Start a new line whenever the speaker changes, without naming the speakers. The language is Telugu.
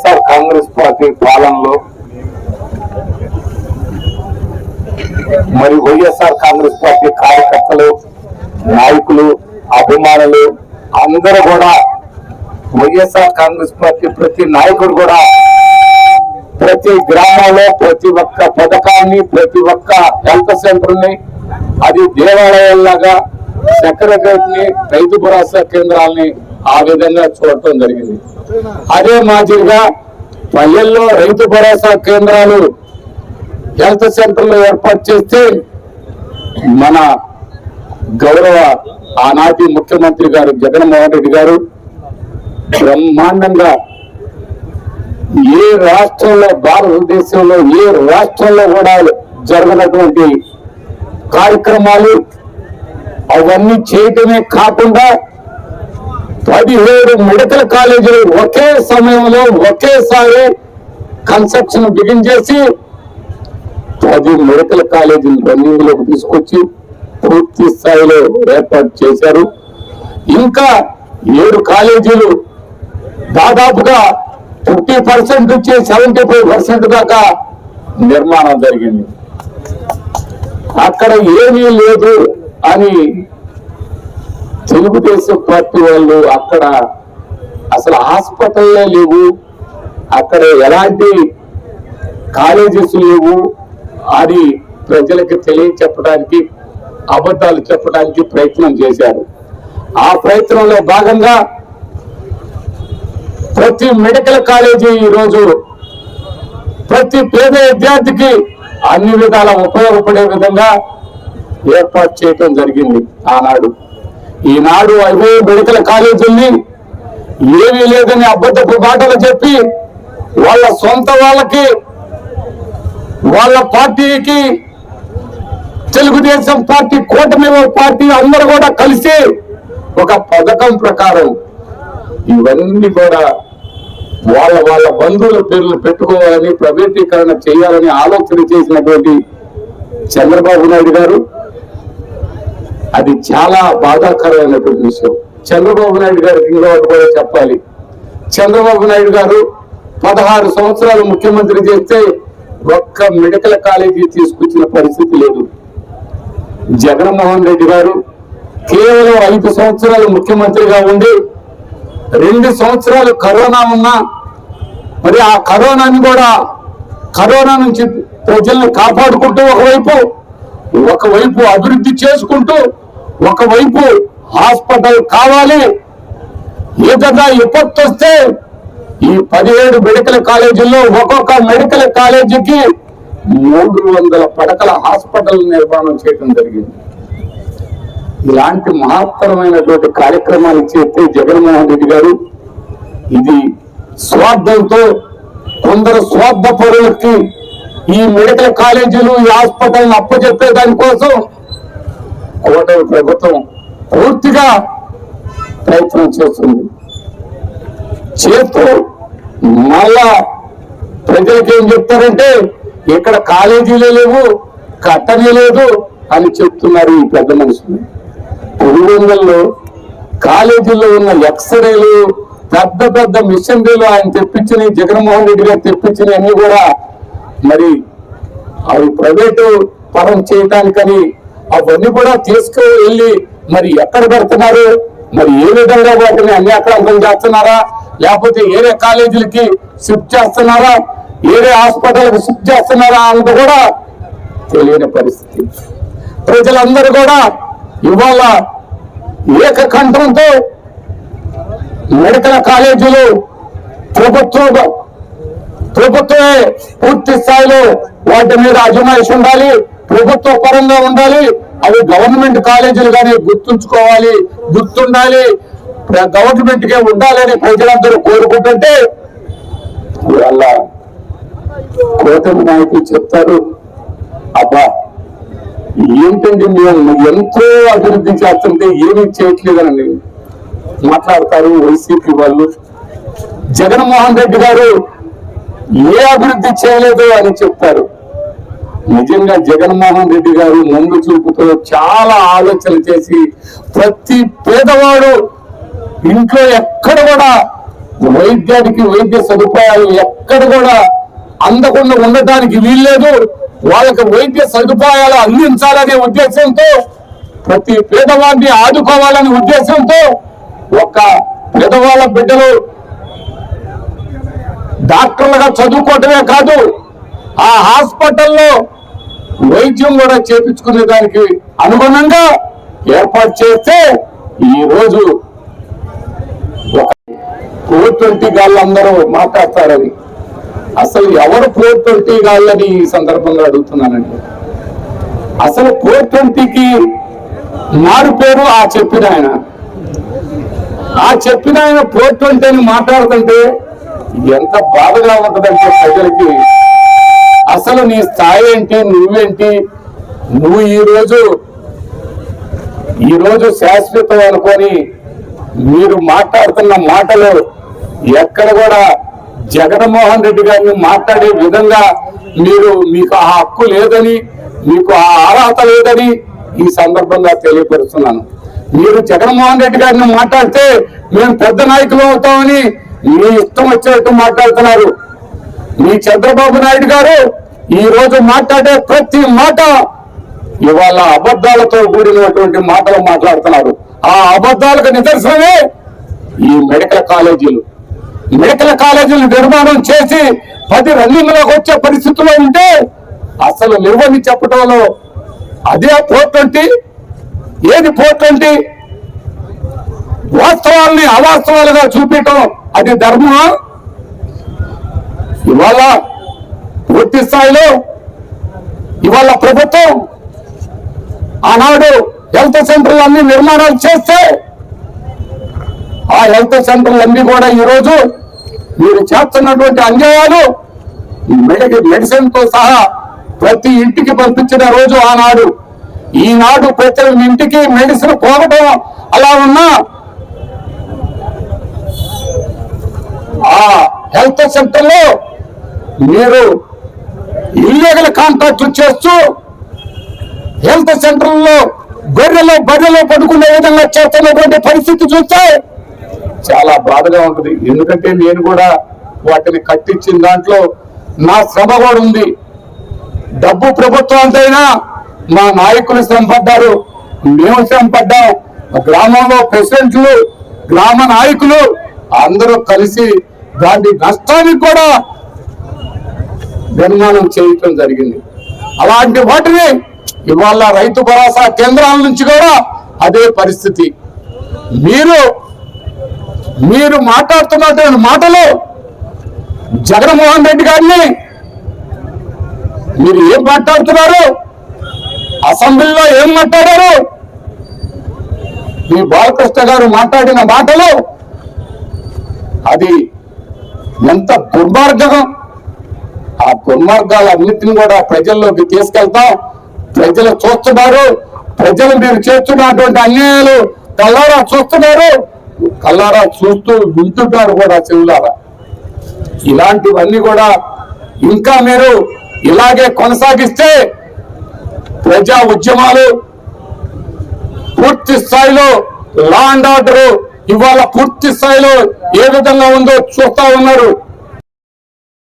వైఎస్ఆర్ కాంగ్రెస్ పార్టీ పాలనలో మరి వైఎస్ఆర్ కాంగ్రెస్ పార్టీ కార్యకర్తలు నాయకులు అభిమానులు అందరూ కూడా వైఎస్ఆర్ కాంగ్రెస్ పార్టీ ప్రతి నాయకుడు కూడా ప్రతి గ్రామంలో ప్రతి ఒక్క పథకాన్ని ప్రతి ఒక్క హెల్త్ సెంటర్ని అది దేవాలయాల్లాగా సెక్రటరేట్ని రైతు భరోసా కేంద్రాలని ఆ విధంగా చూడటం జరిగింది. అదే మాదిరిగా పల్లెల్లో రైతు భరోసా కేంద్రాలు హెల్త్ సెంటర్లు ఏర్పాటు చేస్తే మన గౌరవ ఆనాటి ముఖ్యమంత్రి గారు జగన్మోహన్ రెడ్డి గారు బ్రహ్మాండంగా ఏ రాష్ట్రంలో భారతదేశంలో ఏ రాష్ట్రంలో కూడా జరగనటువంటి కార్యక్రమాలు అవన్నీ చేయటమే కాకుండా పదిహేడు మెడికల్ కాలేజీలు ఒకే సమయంలో ఒకేసారి కన్స్ట్రక్షన్ బిగిన్ చేసి పది మెడికల్ కాలేజీలు రన్నింగ్లోకి తీసుకొచ్చి పూర్తి స్థాయిలో ఏర్పాటు చేశారు. ఇంకా ఏడు కాలేజీలు దాదాపుగా ఫిఫ్టీ పర్సెంట్ నుంచి సెవెంటీ ఫైవ్ పర్సెంట్ దాకా నిర్మాణం జరిగింది. అక్కడ ఏమీ లేదు అని తెలుగుదేశం పార్టీ వాళ్ళు అక్కడ అసలు హాస్పిటల్లే లేవు. అక్కడ ఎలాంటి కాలేజెస్ లేవు. అని ప్రజలకు తెలియచెప్పడానికి అబద్ధాలు చెప్పడానికి ప్రయత్నం చేశారు. ఆ ప్రయత్నంలో భాగంగా ప్రతి మెడికల్ కాలేజీ ఈరోజు ప్రతి పేద విద్యార్థికి అన్ని విధాల ఉపయోగపడే విధంగా ఏర్పాటు చేయటం జరిగింది ఆనాడు. ఈనాడు అవే మెడికల్ కాలేజీల్ని ఏమీ లేదని అబద్ధపు మాటలు చెప్పి వాళ్ళ సొంత వాళ్ళకి వాళ్ళ పార్టీకి తెలుగుదేశం పార్టీ కూటమి పార్టీ అందరూ కూడా కలిసి ఒక పథకం ప్రకారం ఇవన్నీ కూడా వాళ్ళ వాళ్ళ బంధువుల పేర్లు పెట్టుకోవాలని ప్రైవేటీకరణ చేయాలని ఆలోచన చేసినటువంటి చంద్రబాబు నాయుడు గారు. అది చాలా బాధాకరమైనటువంటి విషయం. చంద్రబాబు నాయుడు గారికి ఇంకోటి కూడా చెప్పాలి. చంద్రబాబు నాయుడు గారు పదహారు సంవత్సరాలు ముఖ్యమంత్రి చేస్తే ఒక్క మెడికల్ కాలేజీ తీసుకొచ్చిన పరిస్థితి లేదు. జగన్మోహన్ రెడ్డి గారు కేవలం ఐదు సంవత్సరాలు ముఖ్యమంత్రిగా ఉండి రెండు సంవత్సరాలు కరోనా ఉన్నా మరి ఆ కరోనాని కూడా కరోనా నుంచి ప్రజల్ని కాపాడుకుంటూ ఒకవైపు ఒకవైపు అభివృద్ధి చేసుకుంటూ ఒకవైపు హాస్పిటల్ కావాలి. ఏదైనా విపత్తు వస్తే ఈ పదిహేడు మెడికల్ కాలేజీల్లో ఒక్కొక్క మెడికల్ కాలేజీకి మూడు వందల పడకల హాస్పిటల్ నిర్మాణం చేయడం జరిగింది. ఇలాంటి మహత్తరమైనటువంటి కార్యక్రమాలు చేస్తే జగన్మోహన్ రెడ్డి గారు ఇది స్వార్థంతో కొందరు స్వార్థ పరులకి ఈ మెడికల్ కాలేజీలు ఈ హాస్పిటల్ అప్పచెప్పే దానికోసం కూటమి ప్రభుత్వం పూర్తిగా ప్రయత్నం చేస్తుంది. చేస్తూ మళ్ళా ప్రజలకు ఏం చెప్తారంటే ఇక్కడ కాలేజీలే లేవు కట్టనే లేదు అని చెప్తున్నారు ఈ పెద్ద మనుషులు. పులివెందుల్లో కాలేజీల్లో ఉన్న ఎక్స్రేలు పెద్ద పెద్ద మిషనరీలు ఆయన తెప్పించినవి జగన్మోహన్ రెడ్డి గారు తెప్పించినవి అన్ని కూడా మరి అవి ప్రైవేటు పరం చేయటానికని అవన్నీ కూడా తీసుకు వెళ్ళి మరి ఎక్కడ పెడుతున్నారు? మరి ఏ విధంగా వాటిని అన్యాక్రాంతం చేస్తున్నారా? లేకపోతే ఏరే కాలేజీలకి షిఫ్ట్ చేస్తున్నారా? ఏరే హాస్పిటల్కి షిఫ్ట్ చేస్తున్నారా అంత కూడా తెలియని పరిస్థితి. ప్రజలందరూ కూడా ఇవాళ ఏకకంఠంతో మెడికల్ కాలేజీలు ప్రభుత్వం ప్రభుత్వమే పూర్తి స్థాయిలో వాటి మీద అజమాయిషి ఉండాలి ప్రభుత్వ పరంగా ఉండాలి అవి గవర్నమెంట్ కాలేజీలు కానీ గుర్తుంచుకోవాలి గుర్తుండాలి గవర్నమెంట్ కే ఉండాలని ప్రజలందరూ కోరుకుంటుంటే ఇవాళ కూటమి నాయకులు చెప్తారు అబ్బా ఏంటండి మేము ఎంతో అభివృద్ధి చేస్తుంటే ఏమీ చేయట్లేదని మాట్లాడతారు వైసీపీ వాళ్ళు. జగన్మోహన్ రెడ్డి గారు ఏ అభివృద్ధి చేయలేదు అని చెప్తారు నిజంగా జగన్మోహన్ రెడ్డి గారు ముందు చూపుతో చాలా ఆలోచన చేసి ప్రతి పేదవాడు ఇంట్లో ఎక్కడ కూడా వైద్యానికి వైద్య సదుపాయాలు ఎక్కడ కూడా అందకుండా ఉండటానికి వీల్లేదు. వాళ్ళకి వైద్య సదుపాయాలు అందించాలనే ఉద్దేశంతో ప్రతి పేదవాడిని ఆదుకోవాలనే ఉద్దేశంతో ఒక పేదవాళ్ళ బిడ్డలు డాక్టర్లుగా చదువుకోవటమే కాదు ఆ హాస్పిటల్లో వైద్యం కూడా చేపించుకునే దానికి అనుగుణంగా ఏర్పాటు చేస్తే ఈ రోజు ఫోర్ ట్వంటీ గాళ్ళందరూ మాట్లాడతారని. అసలు ఎవరు ఫోర్ ట్వంటీ గాళ్ళని ఈ సందర్భంగా అడుగుతున్నానండి? అసలు ఫోర్ ట్వంటీకి మారు పేరు ఆ చెప్పిన ఆయన. ఆ చెప్పిన ఆయన ఫోర్ ట్వంటీ అని మాట్లాడుతుంటే ఎంత బాధగా ఉంటుందంటే ప్రజలకి అసలు నీ స్థాయి ఏంటి నువ్వేంటి? నువ్వు ఈరోజు ఈరోజు శాశ్వతం అనుకొని మీరు మాట్లాడుతున్న మాటలు ఎక్కడ కూడా జగన్మోహన్ రెడ్డి గారిని మాట్లాడే విధంగా మీరు మీకు ఆ హక్కు లేదని మీకు ఆ అర్హత లేదని ఈ సందర్భంగా తెలియపరుస్తున్నాను. మీరు జగన్మోహన్ రెడ్డి గారిని మాట్లాడితే మేము పెద్ద నాయకులు అవుతామని మీ ఇష్టం వచ్చినట్టు మాట్లాడుతున్నారు. మీ చంద్రబాబు నాయుడు గారు ఈ రోజు మాట్లాడే ప్రతి మాట ఇవాళ అబద్ధాలతో కూడినటువంటి మాటలు మాట్లాడుతున్నారు. ఆ అబద్ధాలకు నిదర్శనమే ఈ మెడికల్ కాలేజీలు. మెడికల్ కాలేజీలు నిర్మాణం చేసి పది రన్నింగ్లోకి వచ్చే పరిస్థితిలో ఉంటే అసలు నిర్వహి చెప్పడంలో అదే ఫోర్ ఏది ఫోర్ ట్వంటీ? వాస్తవాల్ని అవాస్తవాలుగా చూపించడం అది ధర్మం. ఇవాళ పూర్తి స్థాయిలో ఇవాళ ప్రభుత్వం ఆనాడు హెల్త్ సెంటర్లు అన్ని నిర్మాణాలు చేస్తే ఆ హెల్త్ సెంటర్లు కూడా ఈరోజు మీరు చేస్తున్నటువంటి అన్యాయాలు మెడికల్ మెడిసిన్తో సహా ప్రతి ఇంటికి పంపించిన రోజు ఆనాడు. ఈనాడు ప్రతి ఇంటికి మెడిసిన్ పోవటం అలా ఉన్నా ఆ హెల్త్ సెంటర్లో మీరు ఇల్లీగల్ కాంట్రాక్ట్లు చేస్తూ హెల్త్ సెంటర్లో గొర్రెలు బర్రెలు పడుకునే విధంగా చేస్తున్నటువంటి పరిస్థితి చూస్తే చాలా బాధగా ఉంటుంది. ఎందుకంటే నేను కూడా వాటిని కట్టించిన దాంట్లో నా శ్రమ కూడా ఉంది. డబ్బు ప్రభుత్వానికైనా మా నాయకులు శ్రమ పడ్డారు మేము శ్రమ పడ్డాం గ్రామంలో ప్రెసిడెంట్లు గ్రామ నాయకులు అందరూ కలిసి దాని నష్టానికి కూడా నిర్మాణం చేయటం జరిగింది. అలాంటి వాటిని ఇవాళ రైతు భరోసా కేంద్రాల నుంచి కూడా అదే పరిస్థితి. మీరు మీరు మాట్లాడుతున్నటువంటి మాటలు జగన్మోహన్ రెడ్డి గారిని మీరు ఏం మాట్లాడుతున్నారు? అసెంబ్లీలో ఏం మాట్లాడారు? మీ బాలకృష్ణ గారు మాట్లాడిన మాటలు అది ఎంత దుర్మార్గం ఆ దుర్మార్గాలన్నింటిని కూడా ప్రజల్లోకి తీసుకెళ్తాం. ప్రజలు చూస్తున్నారు. ప్రజలు మీరు చేస్తున్నటువంటి అన్యాయాలు కల్లారా చూస్తున్నారు. కల్లారా చూస్తూ వింటున్నారు కూడా చెవులారా. ఇలాంటివన్నీ కూడా ఇంకా మీరు ఇలాగే కొనసాగిస్తే ప్రజా ఉద్యమాలు పూర్తి స్థాయిలో లా అండ్ ఆర్డర్ ఇవాళ పూర్తి స్థాయిలో ఏ విధంగా ఉందో చూస్తా ఉన్నారు.